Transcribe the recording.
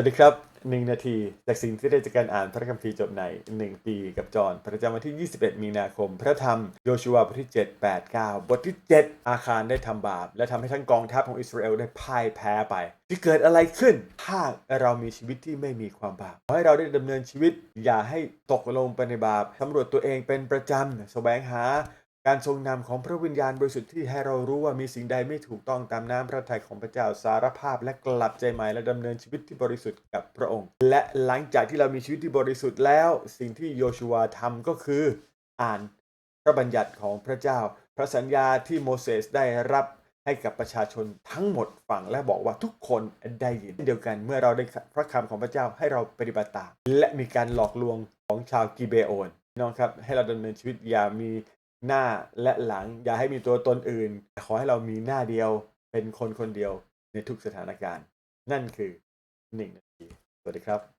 วัสดีครับหนึ่งนาที จากสิ่งที่ได้จากการอ่านพระคัมภีร์จบในหนึ่งปีกับจอห์นประจำวันที่ 21 มีนาคม พระธรรมโยชูวาบทที่ 7 8 9 บทที่ 7 อาคารได้ทำบาป และทำให้ทั้งกองทัพของอิสราเอลได้พ่ายแพ้ไป ที่เกิดอะไรขึ้นถ้าเรามีชีวิตที่ไม่มีความบาปขอให้เราได้ดำเนินชีวิต อย่าให้ตกลงไปในบาปสำรวจตัวเองเป็นประจำแสวงหา การทรงนำของพระวิญญาณบริสุทธิ์ที่ให้เรารู้ว่ามีสิ่งใดไม่ถูกต้องตามน้ำพระทัยของพระเจ้าสารภาพและกลับใจใหม่และดำเนินชีวิตที่บริสุทธิ์กับพระองค์ และหลังจากที่เรามีชีวิตที่บริสุทธิ์แล้ว สิ่งที่โยชูวาทำก็คือ อ่านพระบัญญัติของพระเจ้า พระสัญญาที่โมเสสได้รับให้กับประชาชนทั้งหมดฟังและบอกว่าทุกคนได้ยินเช่นเดียวกัน เมื่อเราได้พระคำของพระเจ้าให้เราปฏิบัติตามและมีการหลอกลวงของชาวกิเบโอนน้องครับให้เราดำเนินชีวิตอย่ามี หน้าและหลัง อย่าให้มีตัวตนอื่น ขอให้เรามีหน้าเดียวเป็นคนคนเดียวในทุกสถานการณ์ นั่นคือหนึ่งนาทีสวัสดีครับ